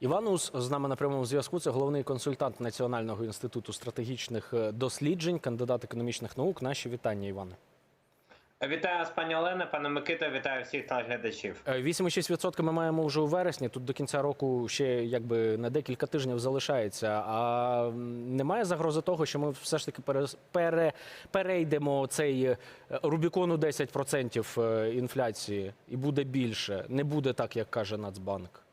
Іван Ус з нами на прямому зв'язку. Це головний консультант Національного інституту стратегічних е, досліджень, кандидат економічних наук. Наші вітання, Іване. Вітаю вас, пані Олена, пане Микита, вітаю всіх телеглядачів. Е, 8,6% ми маємо вже у вересні. Тут до кінця року ще якби на декілька тижнів залишається. А немає загрози того, що ми все ж таки пере, перейдемо цей е, Рубікону 10% е, інфляції, і буде більше. Не буде так, як каже Нацбанк.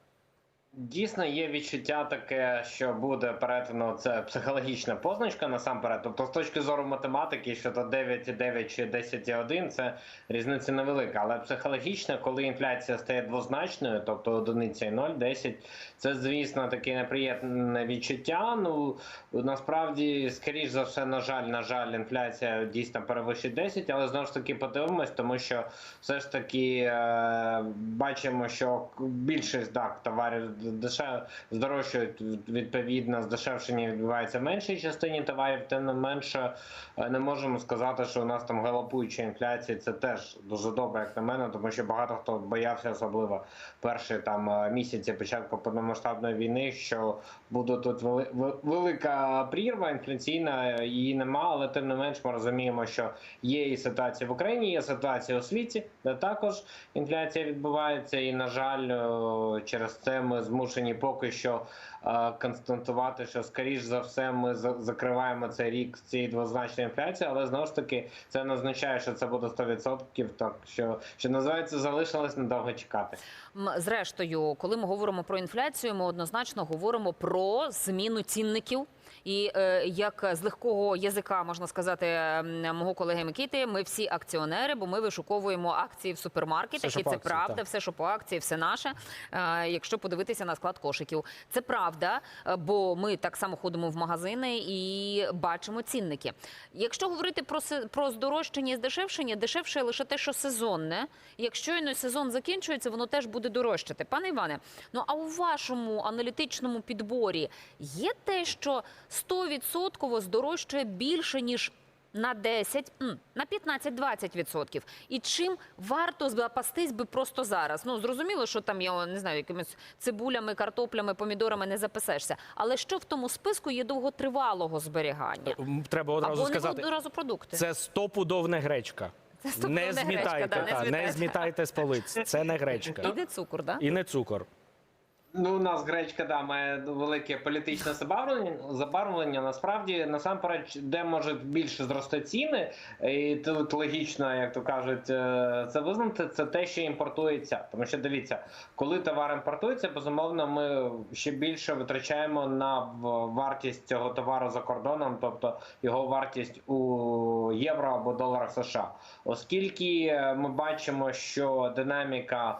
Дійсно, є відчуття таке, що буде перетину це психологічна позначка насамперед. Тобто, з точки зору математики, що то 9,9 чи 10,1 це різниця невелика. Але психологічно, коли інфляція стає двозначною, тобто одиниця і 0, 10, це звісно таке неприємне відчуття. Ну насправді, скоріш за все, на жаль, на жаль, інфляція дійсно перевищить 10, але знову ж таки подивимось, тому що все ж таки е, бачимо, що більшість так, товарів дешев здорожчують відповідно, здешевшення відбувається в меншій частині товарів, тим не менше е, не можемо сказати, що у нас там галопуюча інфляція. Це теж дуже добре, як на мене, тому що багато хто боявся, особливо перші там е, місяці початку повномасштабної війни, що буде тут вели- велика прірва інфляційна, її нема, але тим не менш ми розуміємо, що є і ситуація в Україні, є ситуація у світі, де також інфляція відбувається, і на жаль, е, через це ми змушені поки що констатувати, що скоріш за все ми закриваємо цей рік з цієї двозначної інфляції, але знову ж таки це не означає, що це буде 100%, так що що називається залишилось недовго чекати. Зрештою, коли ми говоримо про інфляцію, ми однозначно говоримо про зміну цінників. І е, як з легкого язика можна сказати мого колеги Микити, ми всі акціонери, бо ми вишуковуємо акції в супермаркетах, і це акції, правда, так. все, що по акції, все наше. Е, якщо подивитися на склад кошиків, це правда, е, бо ми так само ходимо в магазини і бачимо цінники. Якщо говорити про про здорожчання і здешевшення, дешевше лише те, що сезонне. Якщо щойно сезон закінчується, воно теж буде дорожчати. Пане Іване, ну а у вашому аналітичному підборі є те, що 100% здорожчує більше ніж. На 10, на 15-20%. І чим варто запастись би просто зараз? Ну зрозуміло, що там я не знаю, якимись цибулями, картоплями, помідорами не записешся. Але що в тому списку є довготривалого зберігання? Треба одразу Або не сказати. одразу продукти. Це стопудов не гречка. Це не не гречка, змітайте, да, не та, не змітайте. з полиць. Це не гречка. Іде цукор, да? І не цукор. Ну, у нас гречка да, має велике політичне забарвлення. забарвлення. Насправді, насамперед, де можуть більше зрости ціни, і тут логічно, як то кажуть, е, це визнати, це те, що імпортується. Тому що дивіться, коли товар імпортується, безумовно, ми ще більше витрачаємо на вартість цього товару за кордоном, тобто його вартість у євро або доларах США. Оскільки е, ми бачимо, що динаміка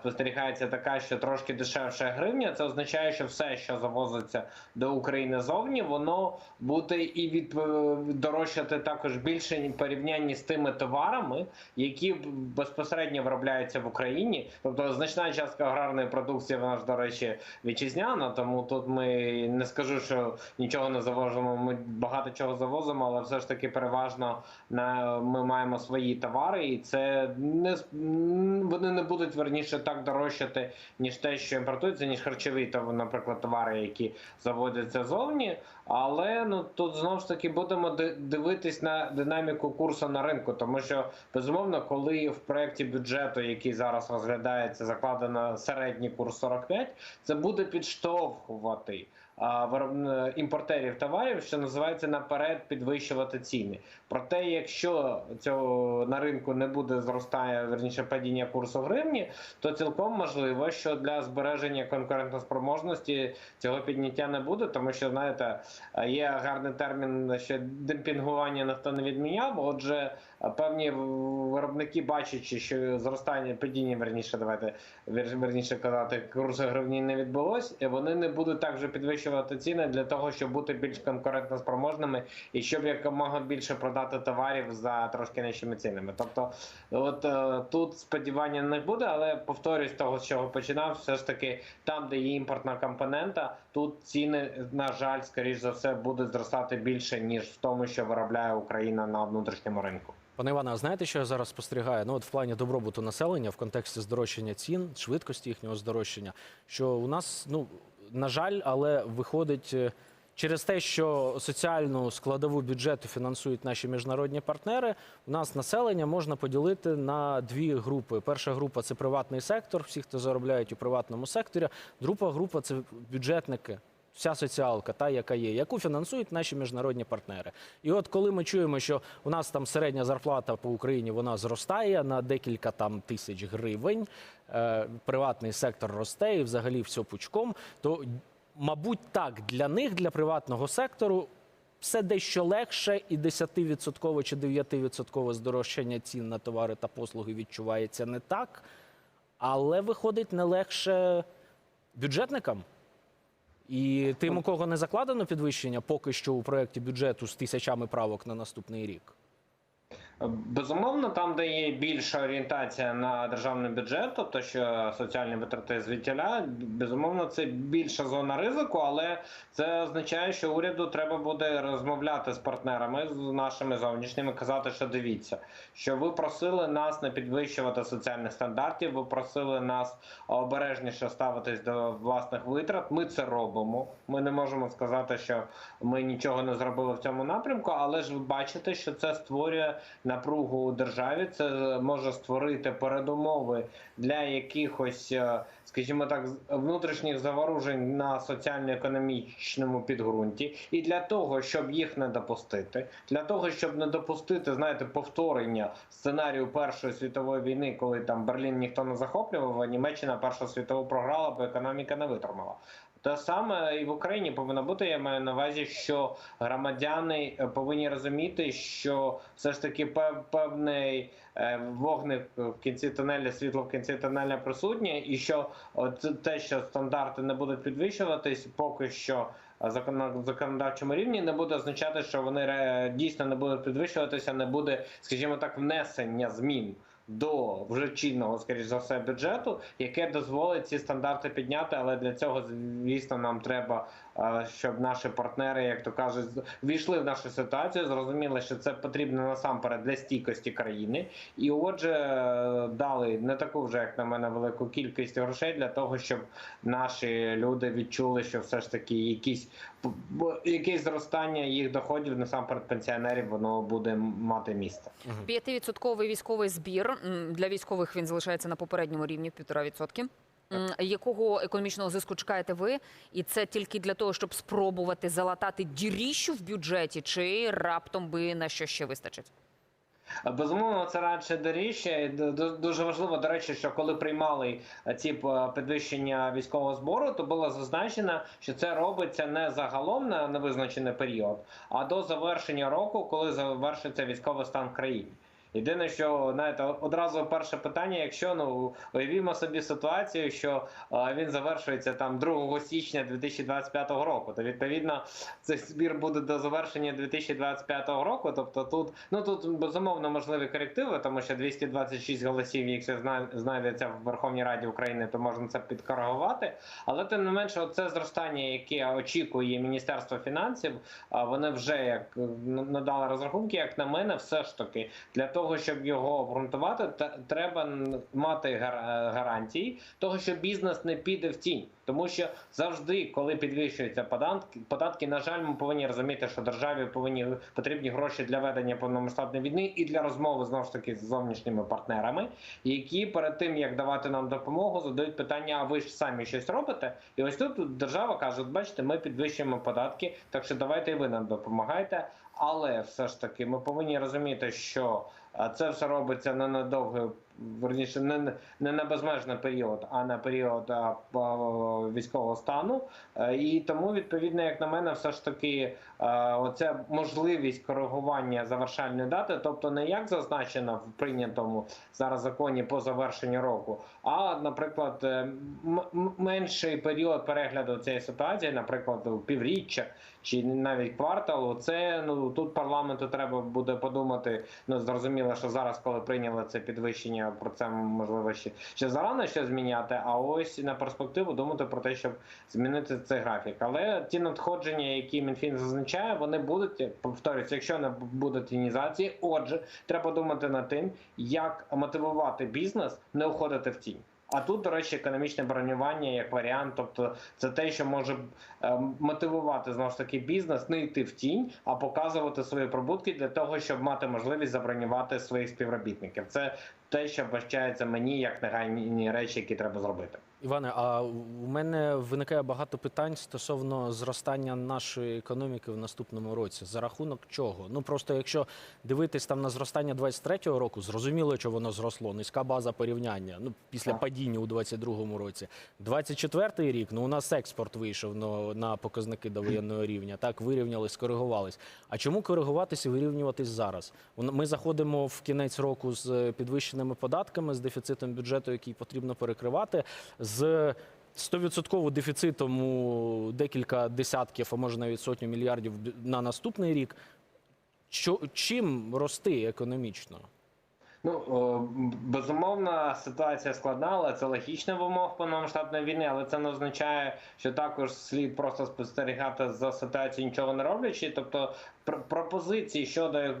спостерігається така, що трошки дешевша гривня. Це означає, що все, що завозиться до України зовні, воно буде і від дорожчати також більше ні порівнянні з тими товарами, які безпосередньо виробляються в Україні. Тобто значна частка аграрної продукції, вона ж до речі, вітчизняна. Тому тут ми не скажу, що нічого не завозимо. Ми багато чого завозимо, але все ж таки переважно на ми маємо свої товари, і це не вони не будуть верніше так дорожчати, ніж те, що імпортується, ніж харчові то, наприклад, товари, які заводяться зовні. Але ну тут знову ж таки будемо дивитись на динаміку курсу на ринку, тому що безумовно, коли в проєкті бюджету, який зараз розглядається, закладено середній курс 45, це буде підштовхувати імпортерів товарів, що називається наперед підвищувати ціни. Проте, якщо цього на ринку не буде зростання, верніше падіння курсу гривні, то цілком можливо, що для збереження конкурентоспроможності цього підняття не буде, тому що знаєте, є гарний термін, що демпінгування ніхто не відміняв. Отже, певні виробники, бачачи, що зростання падіння, верніше, давайте верніше казати, курсу гривні не відбулось, і вони не будуть так вже підвищувати ціни для того, щоб бути більш конкурентоспроможними і щоб якомога більше продати товарів за трошки нижчими цінами. Тобто, от е, тут сподівання не буде, але повторюсь того, з чого починав, все ж таки там, де є імпортна компонента, тут ціни, на жаль, скоріш за все, будуть зростати більше ніж в тому, що виробляє Україна на внутрішньому ринку. Пане Іване, а знаєте, що я зараз спостерігаю? Ну, от в плані добробуту населення в контексті здорожчання цін, швидкості їхнього здорожчання, що у нас ну на жаль, але виходить е, через те, що соціальну складову бюджету фінансують наші міжнародні партнери. У нас населення можна поділити на дві групи. Перша група це приватний сектор, всі, хто заробляють у приватному секторі. Друга група це бюджетники. Вся соціалка, та яка є, яку фінансують наші міжнародні партнери. І от коли ми чуємо, що у нас там середня зарплата по Україні вона зростає на декілька там тисяч гривень, е, приватний сектор росте і взагалі все пучком, то мабуть так для них, для приватного сектору. Все дещо легше, і 10% чи 9% здорожчання цін на товари та послуги відчувається не так, але виходить не легше бюджетникам. І тим, у кого не закладено підвищення, поки що у проєкті бюджету з тисячами правок на наступний рік. Безумовно, там, де є більша орієнтація на державний бюджет, тобто що соціальні витрати звідтіля, безумовно, це більша зона ризику, але це означає, що уряду треба буде розмовляти з партнерами, з нашими зовнішніми, казати, що дивіться, що ви просили нас не підвищувати соціальних стандартів, ви просили нас обережніше ставитись до власних витрат. Ми це робимо. Ми не можемо сказати, що ми нічого не зробили в цьому напрямку, але ж ви бачите, що це створює напругу у державі. Це може створити передумови для якихось, е, скажімо так, внутрішніх заворушень на соціально-економічному підґрунті, і для того, щоб їх не допустити, для того, щоб не допустити, знаєте, повторення сценарію Першої світової війни, коли там Берлін ніхто не захоплював, а Німеччина Першу світову програла, бо економіка не витримала. Те саме і в Україні повинно бути. Я маю на увазі, що громадяни е, повинні розуміти, що все ж таки певний е, вогник в кінці тунеля, світло в кінці тунеля присутнє, і що от те, що стандарти не будуть підвищуватись, поки що е, законодавчому рівні, не буде означати, що вони дійсно не будуть підвищуватися, не буде, скажімо так, внесення змін. До вже чинного, скоріш за все, бюджету, яке дозволить ці стандарти підняти, але для цього, звісно, нам треба, щоб наші партнери, як то кажуть, з- війшли в нашу ситуацію, зрозуміли, що це потрібно насамперед для стійкості країни, і отже, е, дали не таку вже, як на мене, велику кількість грошей для того, щоб наші люди відчули, що все ж таки якісь якесь зростання їх доходів насамперед пенсіонерів, воно буде мати місце. П'ятивідсотковий військовий збір для військових він залишається на попередньому рівні півтора відсотки. Якого економічного зиску чекаєте ви? І це тільки для того, щоб спробувати залатати діріщу в бюджеті, чи раптом би на що ще вистачить? Безумовно, це радше доріжче. Дуже важливо, до речі, що коли приймали ці підвищення військового збору, то було зазначено, що це робиться не загалом на невизначений період, а до завершення року, коли завершиться військовий стан в країні. Єдине, що знаєте, одразу перше питання, якщо ну уявімо собі ситуацію, що він завершується там 2 січня 2025 року, то відповідно цей збір буде до завершення 2025 року. Тобто тут ну тут безумовно можливі корективи, тому що 226 голосів, якщо зна- знайдеться в Верховній Раді України, то можна це підкоригувати. Але тим не менше, це зростання, яке очікує Міністерство фінансів, вони вже як надали розрахунки, як на мене, все ж таки для того, щоб його обґрунтувати, треба мати гар- гарантії того, що бізнес не піде в тінь. Тому що завжди, коли підвищуються податки, податки, на жаль, ми повинні розуміти, що державі повинні потрібні гроші для ведення повномасштабної війни і для розмови знову ж таки з зовнішніми партнерами, які перед тим як давати нам допомогу, задають питання: а ви ж самі щось робите? І ось тут держава каже: бачите, ми підвищуємо податки, так що давайте і ви нам допомагайте. Але все ж таки ми повинні розуміти, що е, це все робиться не на довгий, верніше, не, не на безмежний період, а на період а, по- військового стану. Е, І тому, відповідно, як на мене, все ж таки е, оця можливість коригування завершальної дати, тобто не як зазначено в прийнятому зараз законі по завершенню року, а, наприклад, е, менший період перегляду цієї ситуації, наприклад, півріччя чи навіть кварталу, це ну тут парламенту треба буде подумати. Ну зрозуміло, що зараз, коли прийняли це підвищення, про це можливо ще, ще зарано щось зміняти. А ось на перспективу думати про те, щоб змінити цей графік. Але ті надходження, які Мінфін зазначає, вони будуть повторюся, якщо не буде тінізації. Отже, треба думати над тим, як мотивувати бізнес не уходити в тінь. А тут, до речі, економічне бронювання як варіант, тобто це те, що може е, мотивувати знову ж таки бізнес не йти в тінь, а показувати свої прибутки для того, щоб мати можливість забронювати своїх співробітників. Це те, що вбачається мені як негайні речі, які треба зробити. Іване, а у мене виникає багато питань стосовно зростання нашої економіки в наступному році. За рахунок чого? Ну просто якщо дивитись там на зростання 23-го року, зрозуміло, що воно зросло. Низька база порівняння. Ну після падіння у 22-му році. 24-й рік, ну у нас експорт вийшов ну, на показники до воєнного рівня. Так вирівнялись, коригувались. А чому коригуватися і вирівнюватись зараз? Ми заходимо в кінець року з е, підвищеними податками, з дефіцитом бюджету, який потрібно перекривати, з 100% дефіцитом у декілька десятків, а може навіть сотню мільярдів на наступний рік. Що, чим рости економічно? Ну безумовно, ситуація складна, але це логічно в умовах повномасштабної війни. Але це не означає, що також слід просто спостерігати за ситуацією, нічого не роблячи. Тобто пропозиції щодо е,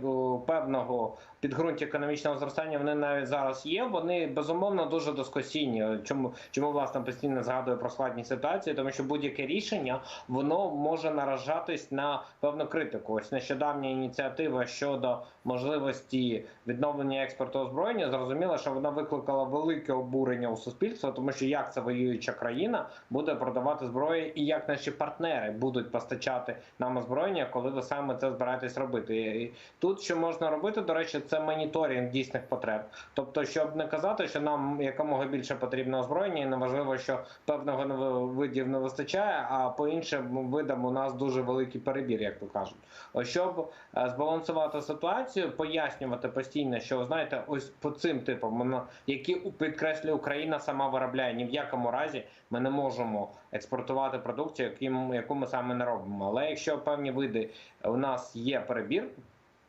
певного підґрунтя економічного зростання вони навіть зараз є. Вони безумовно дуже дискусійні. Чому чому власне постійно згадую про складні ситуації? Тому що будь-яке рішення воно може наражатись на певну критику. Ось нещодавня ініціатива щодо можливості відновлення експорту озброєння. Зрозуміло, що вона викликала велике обурення у суспільства, тому що як це воююча країна буде продавати зброю, і як наші партнери будуть постачати нам озброєння, коли ви саме це збираєтесь робити. І Тут що можна робити, до речі, це моніторинг дійсних потреб. Тобто, щоб не казати, що нам якомога більше потрібно озброєння, і неважливо, що певного видів не вистачає, а по іншим видам у нас дуже великий перебір, як то кажуть. Щоб е, збалансувати ситуацію, пояснювати постійно, що знаєте, ось по цим типам, які підкреслює Україна сама виробляє. Ні в якому разі ми не можемо експортувати продукцію, яким- яку ми саме не робимо. Але якщо певні види у нас є перебір.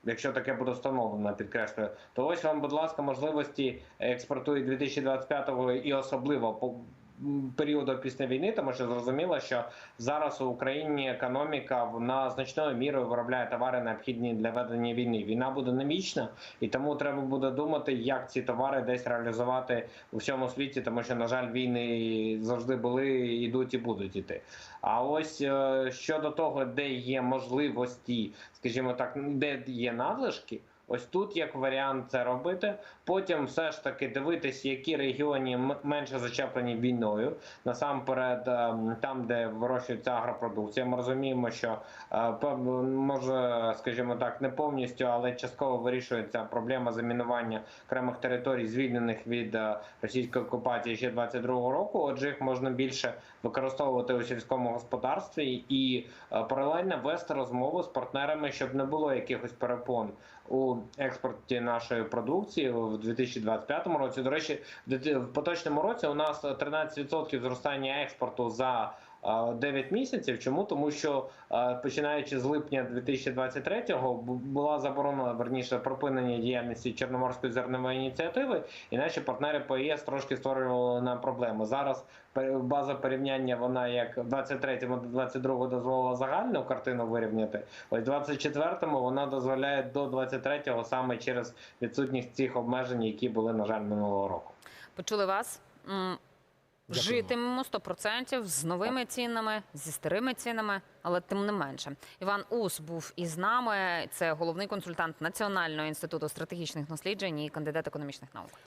Якщо таке буде встановлено, підкреслюю, то ось вам, будь ласка, можливості експорту і 2025-го і особливо по періоду після війни, тому що зрозуміло, що зараз у Україні економіка вона значною мірою виробляє товари, необхідні для ведення війни. Війна буде не вічна, і тому треба буде думати, як ці товари десь реалізувати у всьому світі, тому що, на жаль, війни завжди були, йдуть і будуть іти. А ось е, щодо того, де є можливості, скажімо так, де є надлишки. Ось тут як варіант це робити. Потім все ж таки дивитись, які регіони менше зачеплені війною. Насамперед, ем, там, де вирощується агропродукція. Ми розуміємо, що е, може, скажімо так, не повністю, але частково вирішується проблема замінування окремих територій, звільнених від е, російської окупації ще 22-го року. Отже, їх можна більше використовувати у сільському господарстві і е, паралельно вести розмову з партнерами, щоб не було якихось перепон у експорті нашої продукції в 2025 році. До речі, в поточному році у нас 13% зростання експорту за 9 місяців. Чому? Тому що починаючи з липня 2023-го бу- була заборона верніше припинення діяльності Чорноморської зернової ініціативи, і наші партнери по ЄС трошки створювали нам проблеми. Зараз база порівняння вона як в 23-му до 22-го дозволила загальну картину вирівняти. Ось 24-му вона дозволяє до 23-го саме через відсутність цих обмежень, які були на жаль минулого року. Почули вас. Житимемо 100% з новими цінами, зі старими цінами, але тим не менше. Іван Ус був із нами. Це головний консультант Національного інституту стратегічних досліджень і кандидат економічних наук.